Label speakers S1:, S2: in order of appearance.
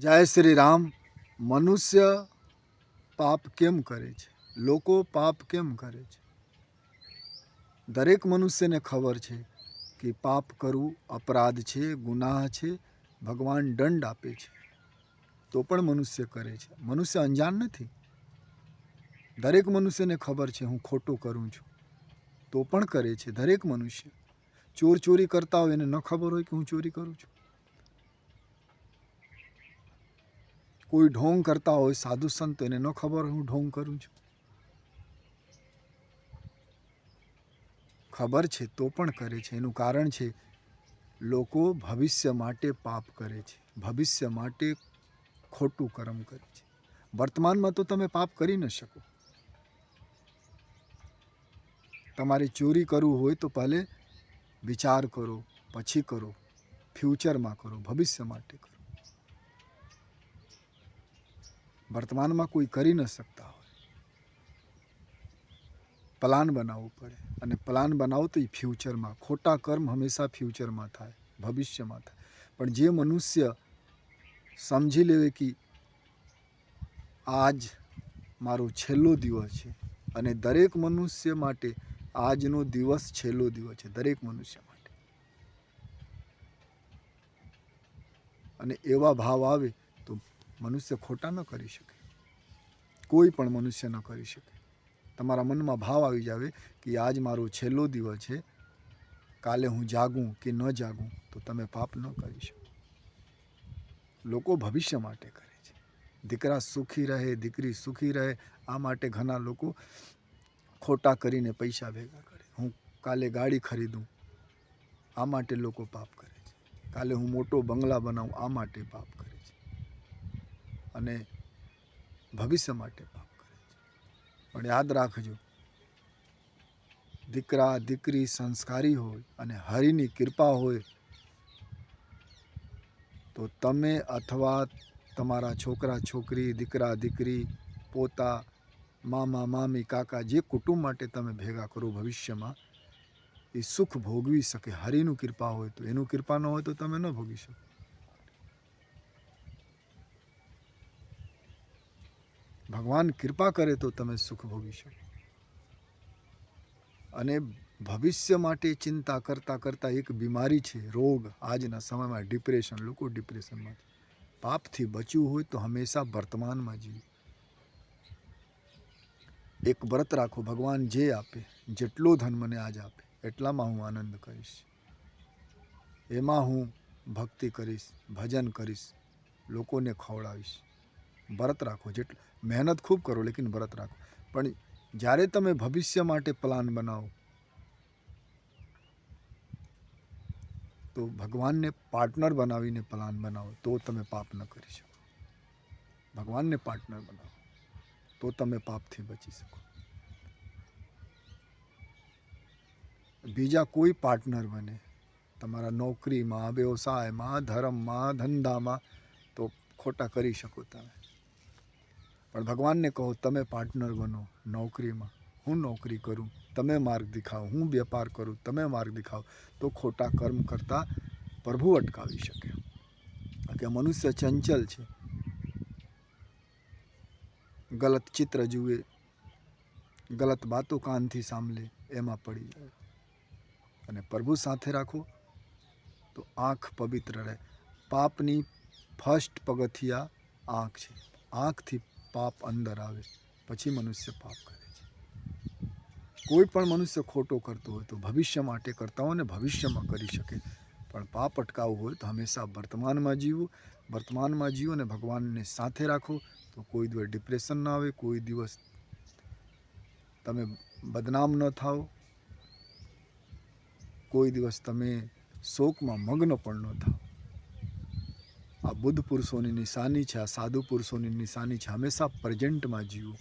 S1: જય શ્રી રામ. મનુષ્ય પાપ કેમ કરે છે? લોકો પાપ કેમ કરે છે? દરેક મનુષ્યને ખબર છે કે પાપ કરવું અપરાધ છે, ગુનાહ છે, ભગવાન દંડ આપે છે. તો પણ મનુષ્ય કરે છે. મનુષ્ય અંજાન નથી. દરેક મનુષ્યને ખબર છે હું ખોટું કરું છું. તો પણ કરે છે દરેક મનુષ્ય. ચોર ચોરી કરતા હોય એને ન ખબર હોય કે હું ચોરી કરું છું. કોઈ ઢોંગ કરતા હોય, સાધુ સંત, એને ન ખબર હું ઢોંગ કરું છું. ખબર છે તો પણ કરે છે. એનું કારણ છે, લોકો ભવિષ્ય માટે પાપ કરે છે. ભવિષ્ય માટે ખોટું કર્મ કરે છે. વર્તમાનમાં તો તમે પાપ કરી ન શકો. તમારે ચોરી કરવું હોય તો પહેલે વિચાર કરો, પછી કરો. ફ્યુચરમાં કરો, ભવિષ્ય માટે કરો. વર્તમાનમાં કોઈ કરી ન શકતા હોય. પ્લાન બનાવવું પડે. અને પ્લાન બનાવો તો એ ફ્યુચરમાં. ખોટા કર્મ હંમેશા ફ્યુચરમાં થાય. ભવિષ્યમાં થાય. પણ જે મનુષ્ય સમજી લેવે કે આજ મારો છેલ્લો દિવસ છે અને દરેક મનુષ્ય માટે આજનો દિવસ છેલ્લો દિવસ છે, દરેક મનુષ્ય માટે. અને એવા ભાવ આવે મનુષ્ય ખોટા ન કરી શકે. કોઈ પણ મનુષ્ય ન કરી શકે. તમારા મનમાં ભાવ આવી જાવે કે આજ મારો છેલ્લો દિવસ છે. કાલે હું જાગું કે ન જાગું તો તમે પાપ ન કરી શકો. લોકો ભવિષ્ય માટે કરે છે. દીકરા સુખી રહે, દીકરી સુખી રહે, આ માટે ઘણા લોકો ખોટા કરીને પૈસા ભેગા કરે. હું કાલે ગાડી ખરીદું, આ માટે લોકો પાપ કરે છે. કાલે હું મોટો બંગલા બનાવું, આ માટે પાપ કરે અને ભવિષ્ય માટે પાપ કરે છે. પણ યાદ રાખજો, દીકરા, દીકરી, સંસ્કારી હોય અને હરિની કૃપા હોય, તો તમે અથવા તમારા છોકરા, છોકરી, દીકરા, દીકરી, પોતા, મામા, મામી, કાકા જે કુટુંબ માટે તમે ભેગા કરો ભવિષ્યમાં, એ સુખ ભોગવી શકે. હરિનું કૃપા હોય તો, એનું કૃપા ન હોય તો તમે ન ભોગી શકો. ભગવાન કૃપા કરે તો તમે સુખ ભોગવી શકો. અને ભવિષ્ય માટે ચિંતા કરતાં કરતાં એક બીમારી છે, રોગ. આજના સમયમાં ડિપ્રેશન લોકો ડિપ્રેશનમાં. પાપથી બચવું હોય તો હંમેશા વર્તમાનમાં જીવ. એક વ્રત રાખો, ભગવાન જે આપે, જેટલો ધન મને આજ આપે, એટલામાં હું આનંદ કરીશ. એમાં હું ભક્તિ કરીશ, ભજન કરીશ, લોકોને ખવડાવીશ. વ્રત રાખો, જેટલું, મહેનત ખૂબ કરો, લેકિન વ્રત રાખો. પણ જ્યારે તમે ભવિષ્ય માટે પ્લાન બનાવો, તો ભગવાનને પાર્ટનર બનાવીને પ્લાન બનાવો, તો તમે પાપ ન કરી શકો. ભગવાનને પાર્ટનર બનાવો, તો તમે પાપથી બચી શકો. બીજા કોઈ પાર્ટનર બને, તમારા નોકરીમાં, વ્યવસાયમાં, ધર્મમાં, ધંધામાં, તો ખોટા કરી શકો તમે. પણ ભગવાનને કહો, તમે પાર્ટનર બનો નોકરીમાં. હું નોકરી કરું. તમે માર્ગ દેખાઓ હું વેપાર કરું. તમે માર્ગ દેખાઓ તો ખોટા કર્મ કરતાં પ્રભુ અટકાવી શકે. કે મનુષ્ય ચંચલ છે. ગલત ચિત્ર જુએ. ગલત બાતો કાનથી સાંભળે. એમાં પડી જાય. અને પ્રભુ સાથે રાખો તો આંખ પવિત્ર રહે. પાપની ફર્સ્ટ પગથિયા આંખ છે. આંખથી પાપ અંદર આવે, પછી મનુષ્ય પાપ કરે છે. કોઈ પણ મનુષ્ય ખોટો કરતો હોય તો ભવિષ્ય માટે કરતા હોય ને ભવિષ્યમાં કરી શકે. પણ પાપ અટકાવવું હોય તો હંમેશા વર્તમાનમાં જીવો વર્તમાનમાં જીવો અને ભગવાનને સાથે રાખો તો કોઈ દિવસ ડિપ્રેશન ના આવે, કોઈ દિવસ તમે બદનામ ન થાઓ, કોઈ દિવસ તમે શોકમાં મગ્ન પણ ન થાઓ. આ બુદ્ધ પુરુષોની નિશાની છે આ સાધુ પુરુષોની નિશાની છે. હંમેશા પ્રેઝન્ટમાં જીવો.